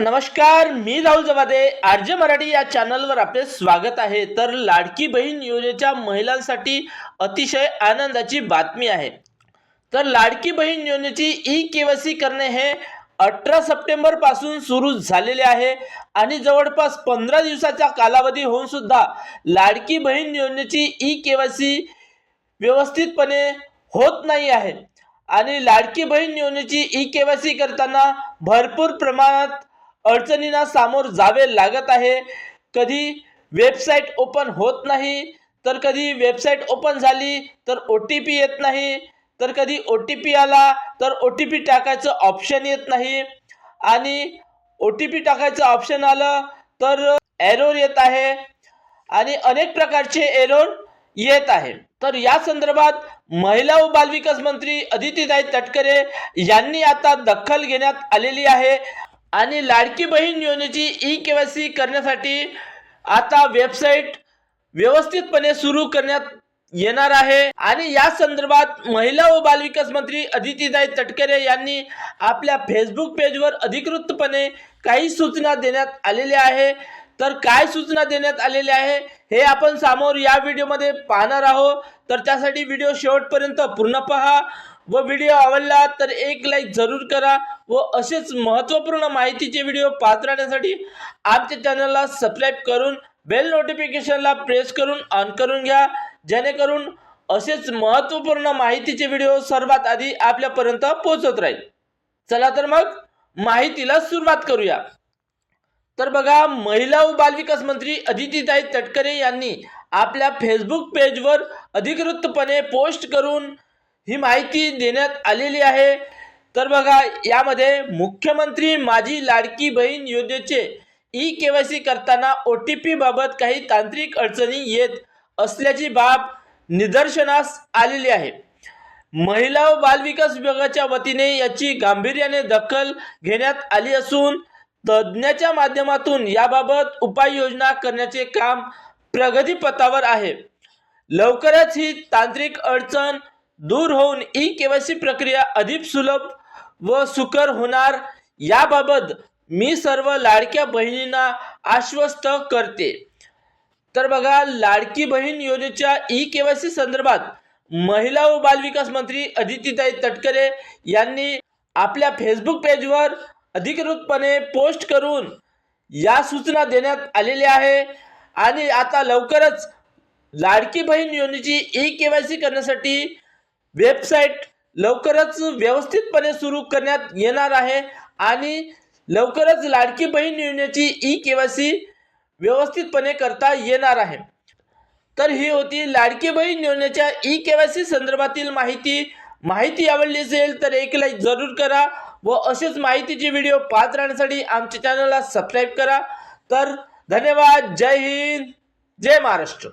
नमस्कार. मी Rahul Jawade R J Marathi या चॅनलवर आपले स्वागत आहे. तर लाडकी बहीण योजनेच्या महिलांसाठी अतिशय आनंदाची बातमी आहे. तर लाडकी बहीण योजनेची ई के वाय सी करणे हे अठरा सप्टेंबरपासून सुरू झालेले आहे. आणि जवळपास पंधरा दिवसाचा कालावधी होऊन सुद्धा लाडकी बहीण योजनेची ई के वाय सी व्यवस्थितपणे होत नाही आहे. आणि लाडकी बहीण योजनेची ई के वाय सी करताना भरपूर प्रमाणात अडचणींना सामोर जावे लागत आहे. कधी वेबसाईट ओपन होत नाही तर कधी वेबसाईट ओपन झाली तर ओ टी पी येत नाही. तर कधी ओ टी पी आला तर ओ टी पी टाकायचं ऑप्शन येत नाही. आणि ओ टी पी टाकायचं ऑप्शन आलं तर एरोर येत आहे. आणि अनेक प्रकारचे एरोर येत आहे. तर या संदर्भात महिला व बालविकास मंत्री अदितीताई तटकरे यांनी आता दखल घेण्यात आलेली आहे. आणि लाडकी बहीण योजनेची ई के वाय सी करण्यासाठी आता वेबसाईट व्यवस्थितपणे सुरू करण्यात येणार आहे. आणि या संदर्भात महिला व बालविकास मंत्री अदितीताई तटकरे यांनी आपल्या फेसबुक पेजवर अधिकृतपणे काही सूचना देण्यात आलेल्या आहे. तर काय सूचना देण्यात आलेल्या आहे? हे आपण समोर या व्हिडिओमध्ये पाहणार आहोत. तर त्यासाठी व्हिडिओ शेवटपर्यंत पूर्ण पहा. व व्हिडिओ आवडला तर एक लाईक जरूर करा व असेच महत्त्वपूर्ण माहितीचे व्हिडिओ पाहत राहण्यासाठी आमच्या चॅनलला सबस्क्राईब करून बेल नोटिफिकेशनला प्रेस करून ऑन करून घ्या. जेणेकरून असेच महत्त्वपूर्ण माहितीचे व्हिडिओ सर्वात आधी आपल्यापर्यंत पोहोचत राहील. चला तर मग माहितीला सुरुवात करूया. तर बघा महिला व बालविकास मंत्री अदितीताई तटकरे यांनी आपल्या फेसबुक पेजवर अधिकृतपणे पोस्ट करून ही माहिती देण्यात आलेली आहे. तर बघा यामध्ये मुख्यमंत्री माझी लाडकी बहीण योजनेचे ई के वाय सी करताना ओ टी पी बाबत काही तांत्रिक अडचणी येत असल्याची बाब निदर्शनास आलेली आहे. महिला व बालविकास विभागाच्या वतीने याची गांभीर्याने दखल घेण्यात आली असून तज्ज्ञाच्या माध्यमातून याबाबत उपाययोजना करण्याचे काम प्रगतीपथावर आहे. लवकरच ही तांत्रिक अडचण दूर होऊन ई केवायसी प्रक्रिया अधिक सुलभ व सुकर होणार याबाबत मी सर्व लाडक्या बहिणींना आश्वस्त करते. तर बघा लाडकी बहीण योजनेच्या ई केवायसी संदर्भात महिला व बालविकास मंत्री अदितीताई तटकरे यांनी आपल्या फेसबुक पेजवर अधिकृतपणे पोस्ट करून या सूचना देण्यात आलेल्या आहे. आणि आता लवकरच लाडकी बहीण योजनेची ई के वाय सी करण्यासाठी वेबसाईट लवकरच व्यवस्थितपणे सुरू करण्यात येणार आहे. आणि लवकरच लाडकी बहीण योजनेची ई के वाय सी व्यवस्थितपणे करता येणार आहे. तर ही होती लाडकी बहीण योजनेच्या ई के वाय सी संदर्भातील माहिती. माहिती आवडली असेल तर एक लाईक जरूर करा. व अशीच माहितीचे व्हिडिओ पाहत राहण्यासाठी आमच्या चॅनलला सबस्क्राईब करा. तर धन्यवाद. जय हिंद. जय महाराष्ट्र.